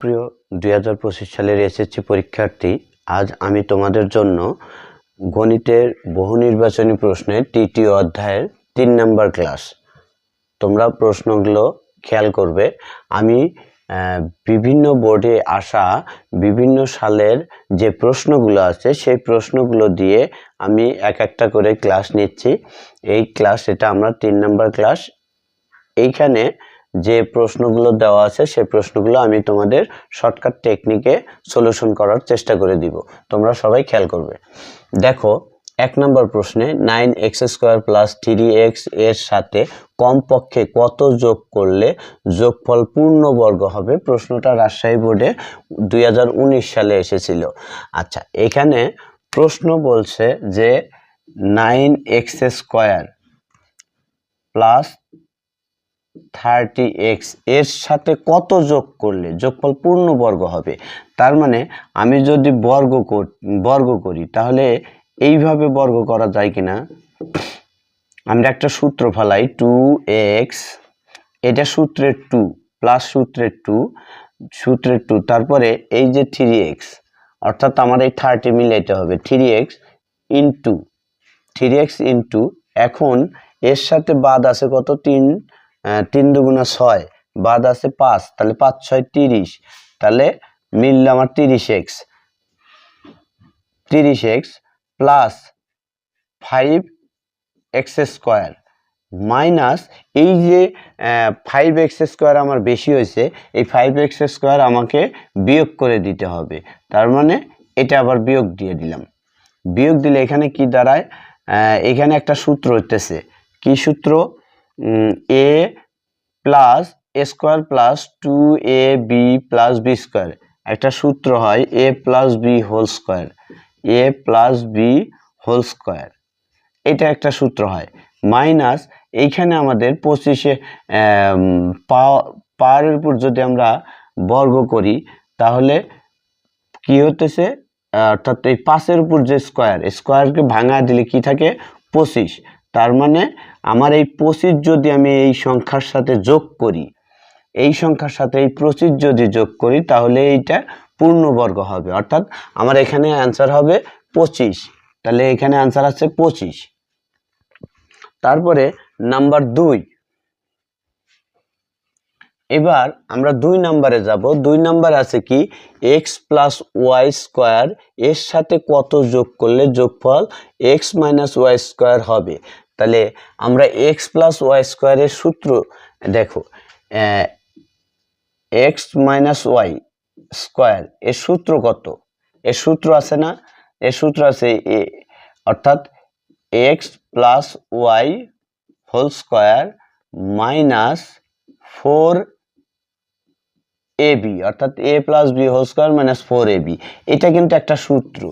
প্রিয় দুই হাজার পঁচিশ সালের এসএসসি পরীক্ষার্থী, আজ আমি তোমাদের জন্য গণিতের বহু নির্বাচনী প্রশ্নের তৃতীয় অধ্যায়ের তিন নম্বর ক্লাস। তোমরা প্রশ্নগুলো খেয়াল করবে। আমি বিভিন্ন বোর্ডে আসা বিভিন্ন সালের যে প্রশ্নগুলো আছে, সেই প্রশ্নগুলো দিয়ে আমি এক একটা করে ক্লাস নিচ্ছি। এই ক্লাস, এটা আমরা তিন নম্বর ক্লাস। এইখানে যে প্রশ্নগুলো দেওয়া আছে, সেই প্রশ্নগুলো আমি তোমাদের শর্টকাট টেকনিকে সলিউশন করার চেষ্টা করে দিব। তোমরা সবাই খেয়াল করবে। দেখো, এক নম্বর প্রশ্নে nine x square plus three এক্সের সাথে কমপক্ষে কত যোগ করলে যোগফল পূর্ণবর্গ হবে? প্রশ্নটা রাজশাহী বোর্ডে দুই হাজার উনিশ সালে এসেছিল। আচ্ছা এখানে প্রশ্ন বলছে যে nine x square plus thirty এক্সের সাথে কত যোগ করলে যোগফল পূর্ণবর্গ হবে? তার মানে আমি যদি বর্গ বর্গ করি, তাহলে এইভাবে বর্গ করা যায় কিনা? আমরা একটা সূত্র ফেলাই, টু এক্স, এটা সূত্রের টু প্লাস সূত্রের টু সূত্রের টু, তারপরে এই যে থ্রি এক্স, অর্থাৎ আমার এই থার্টি মিলাইতে হবে, three x into, three x into, এখন এর সাথে বাদ আছে কত? তিন তিন দুগুণা ছয়, বাদ আছে পাঁচ, তাহলে পাঁচ, ছয়, তিরিশ। তাহলে মিলল আমার তিরিশ এক্স। তিরিশ x plus five x square. Minus এই যে ফাইভ এক্স স্কোয়ার আমার বেশি হয়েছে, এই ফাইভ এক্স স্কোয়ার আমাকে বিয়োগ করে দিতে হবে। তার মানে এটা আবার বিয়োগ দিয়ে দিলাম। বিয়োগ দিলে এখানে কি দাঁড়ায়? এখানে একটা সূত্র হইতেছে। কি সূত্র? A plus a square plus two a b plus b square একটা সূত্র হয় a plus b whole square a plus b whole square এটা একটা সূত্র হয়। মাইনাস এইখানে আমাদের পঁচিশে পাওয়ারের উপর যদি আমরা বর্গ করি, তাহলে কি হতেছে অর্থাৎ এই পাঁচের উপর যে স্কোয়ার স্কোয়ারকে ভাঙা দিলে কি থাকে? পঁচিশ। তার মানে আমার এই পঁচিশ যদি আমি এই সংখ্যার সাথে যোগ করি, এই সংখ্যার সাথে এই পঁচিশ যদি যোগ করি, তাহলে এইটা পূর্ণবর্গ হবে। অর্থাৎ আমার এখানে অ্যান্সার হবে পঁচিশ। তাহলে এখানে অ্যান্সার আছে পঁচিশ। তারপরে নাম্বার দুই। এবার আমরা দুই নাম্বারে যাব। দুই নাম্বার আছে কি? এক্স প্লাস ওয়াই স্কোয়ার এর সাথে কত যোগ করলে যোগফল এক্স মাইনাস ওয়াই স্কোয়ার হবে? তাহলে আমরা এক্স প্লাস ওয়াই স্কোয়ারের সূত্র, দেখো এক্স মাইনাস ওয়াই স্কোয়ার এর সূত্র কত? এর সূত্র আছে না? এর সূত্র আছে এ, অর্থাৎ x plus y whole square minus four a b অর্থাৎ a plus b whole square minus four a b এটা কিন্তু একটা সূত্র।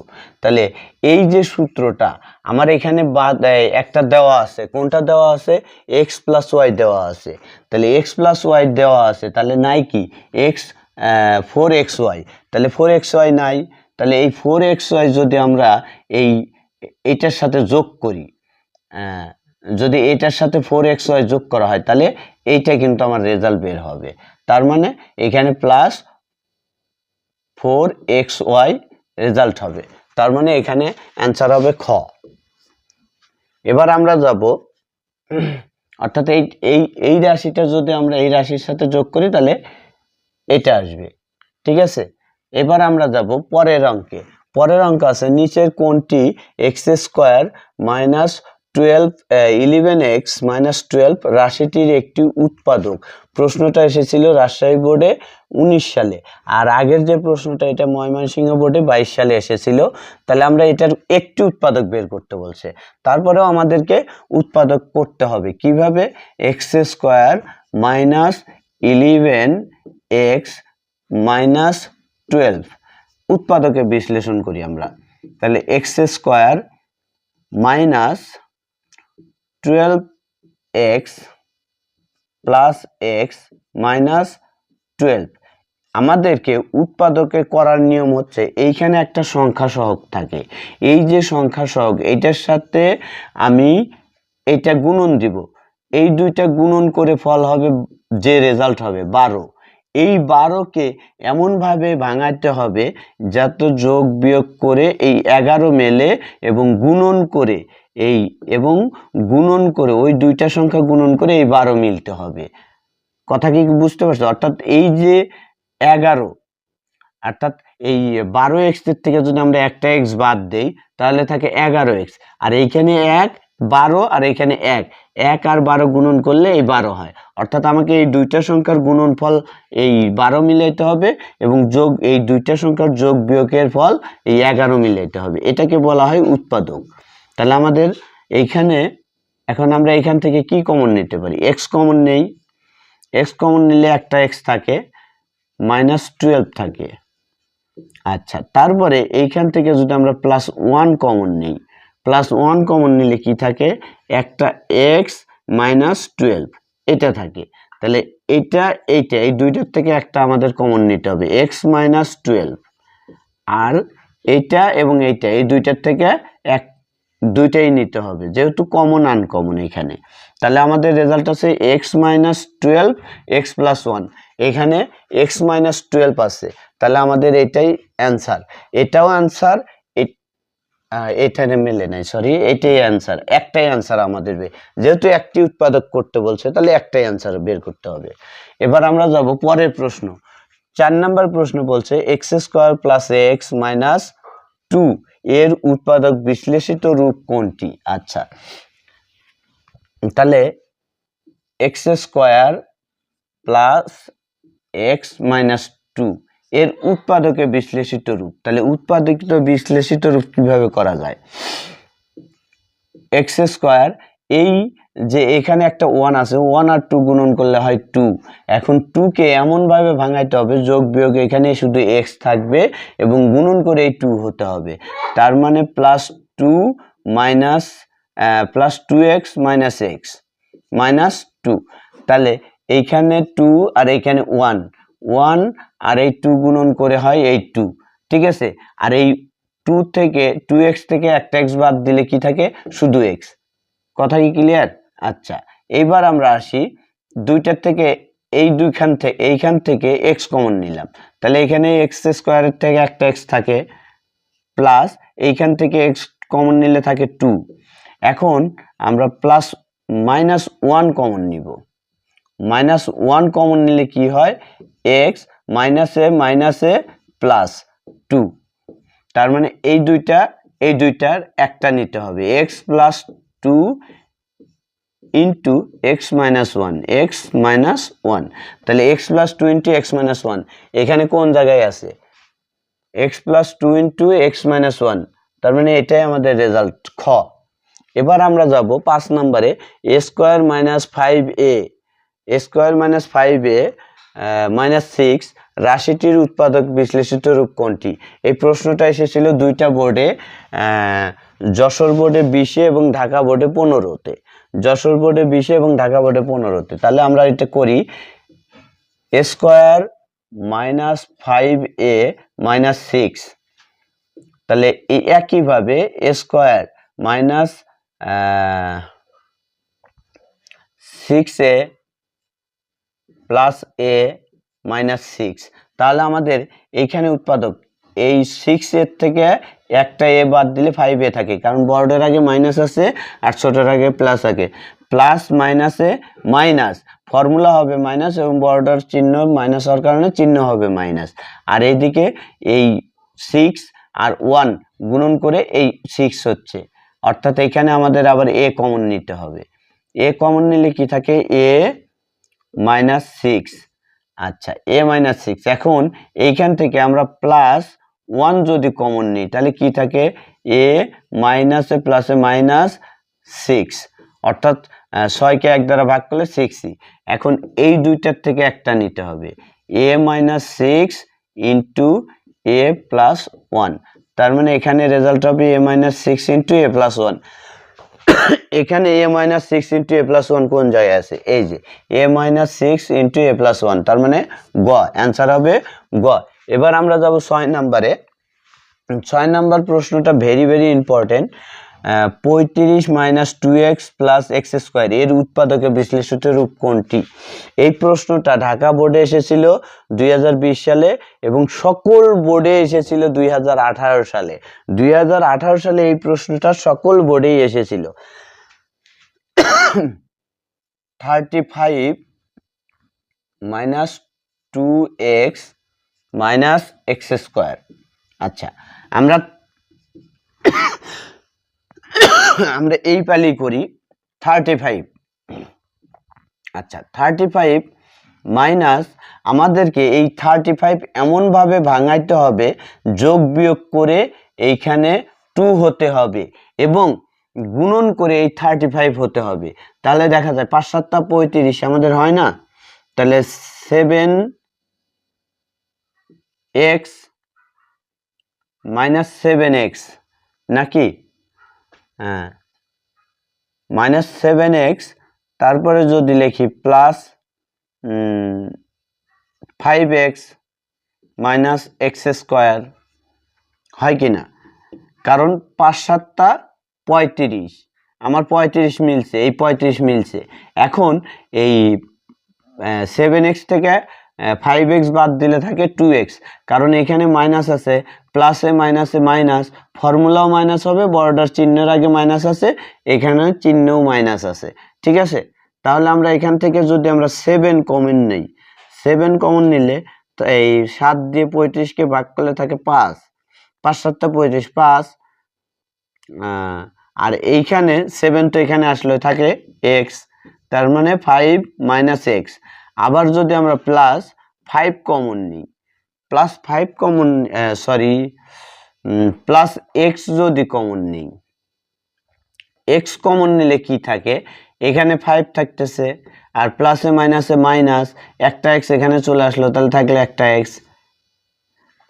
তাহলে এই যে সূত্রটা, আমার এখানে বাদ একটা দেওয়া আছে। কোনটা দেওয়া আছে? এক্স প্লাস ওয়াই দেওয়া আছে। তাহলে এক্স প্লাস ওয়াই দেওয়া আছে, তাহলে নাই কি? এক্স ফোর এক্স ওয়াই তাহলে ফোর এক্স ওয়াই নাই। তাহলে এই ফোর এক্স ওয়াই যদি আমরা এই, এটার সাথে যোগ করি যদি এটার সাথে ফোর এক্স ওয়াই যোগ করা হয়, তাহলে এইটা কিন্তু আমার রেজাল্ট বের হবে। তার মানে এখানে plus four x y result হবে। তার মানে এখানে অ্যান্সার হবে খ। এবার আমরা যাব, অর্থাৎ এই এই এই রাশিটা যদি আমরা এই রাশির সাথে যোগ করি তাহলে এটা আসবে। ঠিক আছে? এবার আমরা যাব পরের অঙ্কে। পরের অঙ্ক আছে, নিচের কোনটি x square minus twelve eleven x minus twelve রাশিটির একটি উৎপাদক। প্রশ্নটা এসেছিল রাজশাহী বোর্ডে উনিশ সালে। আর আগের যে প্রশ্নটা, এটা ময়মনসিংহ বোর্ডে বাইশ সালে এসেছিল। তাহলে আমরা এটার একটি উৎপাদক বের করতে বলছে। তারপরেও আমাদেরকে উৎপাদক করতে হবে। কীভাবে? X square minus eleven x minus twelve উৎপাদকে বিশ্লেষণ করি আমরা। তাহলে x square minus twelve x plus x minus twelve আমাদেরকে উৎপাদকে করার নিয়ম হচ্ছে এইখানে একটা সংখ্যা সহগ থাকে। এই যে সংখ্যা সহগ এইটার সাথে আমি এটা গুণন দিব। এই দুইটা গুণন করে ফল হবে, যে রেজাল্ট হবে, বারো। এই বারোকে এমনভাবে ভাঙাতে হবে যাতে যোগ বিয়োগ করে এই এগারো মেলে এবং গুণন করে এই এবং গুণন করে, ওই দুইটা সংখ্যা গুণন করে এই বারো মিলতে হবে। কথা কি বুঝতে পারছ? অর্থাৎ এই যে এগারো, অর্থাৎ এই বারো এক্সের থেকে যদি আমরা একটা এক্স বাদ দেই, তাহলে থাকে এগারো এক্স আর এইখানে এক, বারো, আর এখানে এক। এক আর বারো গুণন করলে এই বারো হয়। অর্থাৎ আমাকে এই দুইটা সংখ্যার গুণন ফল এই বারো মিলাইতে হবে এবং যোগ, এই দুইটা সংখ্যার যোগ বিয়োগের ফল এই এগারো মিলাইতে হবে। এটাকে বলা হয় উৎপাদক। তাহলে আমাদের এইখানে, এখন আমরা এখান থেকে কি কমন নিতে পারি? এক্স কমন নেই। এক্স কমন নিলে একটা এক্স থাকে মাইনাস টুয়েলভ থাকে। আচ্ছা তারপরে এইখান থেকে যদি আমরা প্লাস ওয়ান কমন নিই প্লাস ওয়ান কমন নিলে কি থাকে? একটা এক্স মাইনাস টুয়েলভ এটা থাকে। তাহলে এটা, এইটা, এই দুইটার থেকে একটা আমাদের কমন নিতে হবে এক্স মাইনাস টুয়েলভ আর এইটা এবং এইটা, এই দুইটার থেকে এক দুইটাই নিতে হবে, যেহেতু কমন আনকমন এখানে। তাহলে আমাদের রেজাল্ট আছে x minus twelve x plus one এখানে এক্স মাইনাস টুয়েলভ আছে। তাহলে আমাদের এটাই অ্যান্সার এটাও অ্যান্সার এখানে মেলে নাই সরি এটাই অ্যান্সার একটাই অ্যান্সার আমাদের যেহেতু একটি উৎপাদক করতে বলছে, তাহলে একটাই অ্যান্সার বের করতে হবে। এবার আমরা যাব পরের প্রশ্ন। চার নাম্বার প্রশ্ন বলছে x square plus x minus two এর উৎপাদক বিশ্লেষিত রূপ কোনটি? আচ্ছা। তাহলে x square plus x minus two এর উৎপাদকে বিশ্লেষিত রূপ। তাহলে উৎপাদকিত বিশ্লেষিত রূপ কীভাবে করা যায়? এক্স স্কোয়ার এই যে এখানে একটা ওয়ান আছে ওয়ান আর টু গুণন করলে হয় টু এখন টুকে এমনভাবে ভাঙাইতে হবে, যোগ বিয়োগ এখানে শুধু এক্স থাকবে এবং গুণন করে এই টু হতে হবে। তার মানে plus two minus plus two x minus x minus two তাহলে এইখানে টু আর এইখানে ওয়ান ওয়ান আর এই টু গুণন করে হয় এই টু ঠিক আছে? আর এই টু থেকে টু এক্স থেকে একটা এক্স বাদ দিলে কি থাকে? শুধু এক্স কথা কি ক্লিয়ার আচ্ছা এইবার আমরা আসি দুইটার থেকে এই দুইখান থেকে এইখান থেকে এক্স কমন নিলাম। তাহলে এখানে এক্স স্কোয়ারের থেকে একটা এক্স থাকে প্লাস এইখান থেকে এক্স কমন নিলে থাকে টু এখন আমরা প্লাস মাইনাস ওয়ান কমন নিব। মাইনাস ওয়ান কমন নিলে কি হয়? এক্স মাইনাসে মাইনাসে প্লাস টু তার মানে এই দুইটা, এই দুইটার একটা নিতে হবে। X plus two into x minus one x minus one তাহলে x plus two into x minus one এখানে কোন জায়গায় আছে? X plus two into x minus one তার মানে এটাই আমাদের রেজাল্ট খ। এবার আমরা যাব পাঁচ নম্বরে a square minus five a square minus five a minus six রাশিটির উৎপাদক বিশ্লেষিত রূপ কোনটি? এই প্রশ্নটা এসেছিল দুইটা বোর্ডে যশোর বোর্ডে বিশে এবং ঢাকা বোর্ডে পনেরোতে। যশোর বোর্ডে বিশে এবং ঢাকা বোর্ডে পনেরোতে। তাহলে আমরা এটা করি। Square minus five a minus six. তাহলে একইভাবে square minus six a plus a minus six. তাহলে আমাদের এইখানে উৎপাদক এই সিক্স এর থেকে একটা এ বাদ দিলে ফাইভ এ থাকে। কারণ বড়টার আগে মাইনাস আছে আর ছোটোর আগে প্লাস থাকে। প্লাস মাইনাসে মাইনাস ফর্মুলা হবে মাইনাস এবং বড়টার চিহ্ন মাইনাস হওয়ার কারণে চিহ্ন হবে মাইনাস আর এইদিকে এই সিক্স আর ওয়ান গুণন করে এই সিক্স হচ্ছে। অর্থাৎ এখানে আমাদের আবার এ কমন নিতে হবে। এ কমন নিলে কি থাকে? এ মাইনাস সিক্স আচ্ছা এ মাইনাস সিক্স এখন এইখান থেকে আমরা প্লাস ওয়ান যদি কমন নিই, তাহলে কি থাকে? এ মাইনাসে প্লাসে মাইনাস সিক্স অর্থাৎ ছয়কে এক দ্বারা ভাগ করলে সিক্সই এখন এই দুইটার থেকে একটা নিতে হবে। A minus six into a plus one তার মানে এখানে রেজাল্ট হবে a minus six into a plus one এখানে a minus six into a plus one কোন জায়গায় আছে? এই যে a minus six into a plus one তার মানে গ অ্যান্সার হবে গ। এবার আমরা যাব ছয় নাম্বারে ছয় নাম্বার প্রশ্নটা ভেরি ভেরি ইম্পর্টেন্ট পঁয়ত্রিশ minus two x plus x square এর উৎপাদকে বিশ্লেষিত রূপ কোনটি? এই প্রশ্নটা ঢাকা বোর্ডে এসেছিল দুই হাজার বিশ সালে এবং সকল বোর্ডে এসেছিল দুই হাজার আঠারো সালে। দুই হাজার আঠারো সালে এই প্রশ্নটা সকল বোর্ডেই এসেছিল। Thirty five minus two x minus x square আচ্ছা আমরা আমরা এই পালি করি থার্টি ফাইভ আচ্ছা থার্টি ফাইভ মাইনাস আমাদেরকে এই থার্টি ফাইভ এমনভাবে ভাঙাইতে হবে, যোগ বিয়োগ করে এইখানে টু হতে হবে এবং গুণন করে এই থার্টি ফাইভ হতে হবে। তাহলে দেখা যায় পাঁচ সাতটা পঁয়ত্রিশ, আমাদের হয় না? তাহলে seven x minus seven x নাকি? হ্যাঁ। মাইনাস সেভেন এক্স, তারপরে যদি লিখি plus five x minus x square, হয় কি না? কারণ পাঁচ সাতটা পঁয়ত্রিশ, আমার পঁয়ত্রিশ মিলছে, এই পঁয়ত্রিশ মিলছে। এখন এই সেভেন এক্স থেকে ফাইভ এক্স বাদ দিলে থাকে টু এক্স কারণ এখানে মাইনাস আছে প্লাসে মাইনাসে মাইনাস ফর্মুলাও মাইনাস হবে বর্ডার চিহ্নের আগে মাইনাস আছে, এখানে চিহ্নও মাইনাস আছে। ঠিক আছে? তাহলে আমরা এখান থেকে যদি আমরা সেভেন কমন নেই সেভেন কমন নিলে তো এই সাত দিয়ে পঁয়ত্রিশকে ভাগ করলে থাকে পাঁচ। পাঁচ সাতটা পঁয়ত্রিশ, পাঁচ। আর এইখানে সেভেন তো এখানে আসলে থাকে এক্স তার মানে ফাইভ মাইনাস এক্স আবার যদি আমরা প্লাস ফাইভ কমন নিই plus five common sorry plus x যদি কমন নিই এক্স কমন নিলে কি থাকে? এখানে ফাইভ থাকতেছে আর প্লাসে মাইনাসে মাইনাস একটা এক্স এখানে চলে আসলো, তাহলে থাকলে একটা এক্স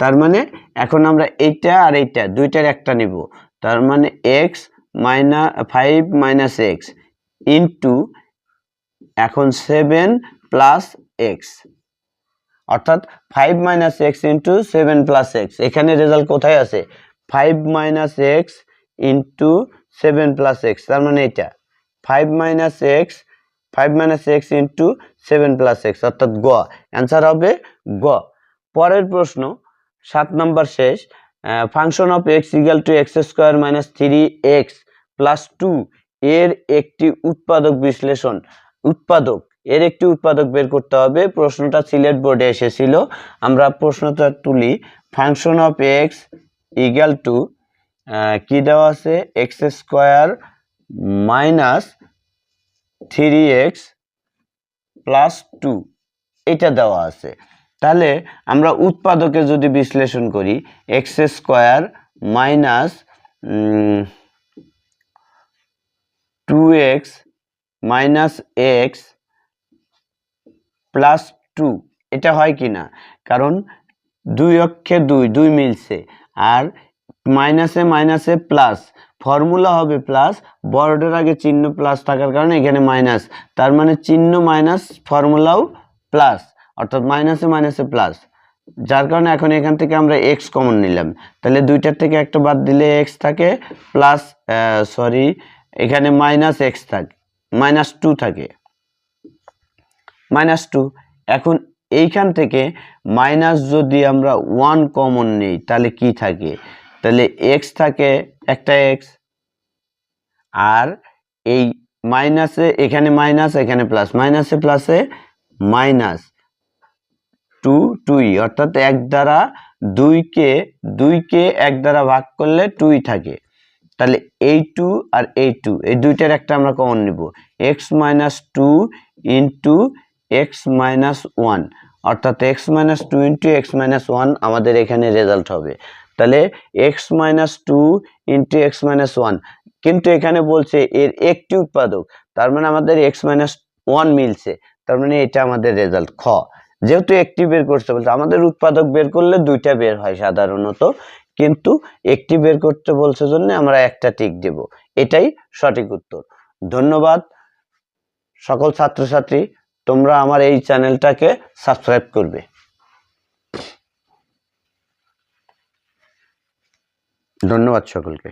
তার মানে এখন আমরা এইটা আর এইটা, দুইটার একটা নিব। তার মানে x minus five minus x into এখন সেভেন প্লাস এক্স অর্থাৎ five minus x into seven plus x এখানে রেজাল্ট কোথায় আছে? Five minus x into seven plus x তার মানে এটা। Five minus x five minus x into seven plus x অর্থাৎ গ। অ্যান্সার হবে গ। পরের প্রশ্ন, সাত নম্বর শেষ function of x equal to x square minus three x plus two এর একটি উৎপাদক বিশ্লেষণ। উৎপাদক এর একটি উৎপাদক বের করতে হবে। প্রশ্নটা সিলেট বোর্ডে এসেছিল। আমরা প্রশ্নটা তুলি। Function of x equal to কি দেওয়া আছে? X square minus three x plus two এটা দেওয়া আছে। তাহলে আমরা উৎপাদকে যদি বিশ্লেষণ করি x square minus two x minus x plus two, এটা হয় কি না? কারণ দুই অক্ষে দুই দুই মিলছে। আর মাইনাসে মাইনাসে প্লাস, ফর্মুলা হবে প্লাস, বর্ডের আগে চিহ্ন প্লাস থাকার কারণে এখানে মাইনাস। তার মানে চিহ্ন মাইনাস, ফর্মুলাও প্লাস, অর্থাৎ মাইনাসে মাইনাসে প্লাস। যার কারণে এখন এখান থেকে আমরা এক্স কমন নিলাম। তাহলে দুইটার থেকে একটা বাদ দিলে এক্স থাকে, প্লাস সরি এখানে মাইনাস এক্স থাকে, মাইনাস টু থাকে। মাইনাস টু এখন এইখান থেকে মাইনাস যদি আমরা ওয়ান কমন নিই, তাহলে কি থাকে? তাহলে এক্স থাকে, একটা এক্স আর এই মাইনাসে এখানে মাইনাস এখানে প্লাস মাইনাসে প্লাসে মাইনাস টু টুই অর্থাৎ এক দ্বারা দুইকে দুইকে এক দ্বারা ভাগ করলে টুই থাকে। তাহলে এই টু আর এই টু এই দুইটার একটা আমরা কমন নিব। X minus two into x minus one অর্থাৎ x minus two into x minus one আমাদের এখানে রেজাল্ট হবে। তাহলে x minus two into x minus one কিন্তু এখানে বলছে এর একটি উৎপাদক, তার মানে আমাদের এক্স মাইনাস ওয়ান মিলছে, তার মানে এটা আমাদের রেজাল্ট খ। যেহেতু একটি বের করতে বলছে আমাদের উৎপাদক বের করলে দুইটা বের হয় সাধারণত, কিন্তু একটি বের করতে বলছে জন্য আমরা একটা টিক দেব। এটাই সঠিক উত্তর। ধন্যবাদ। সকল ছাত্রছাত্রী তোমরা আমার এই চ্যানেলটাকে সাবস্ক্রাইব করবে। ধন্যবাদ সকলকে।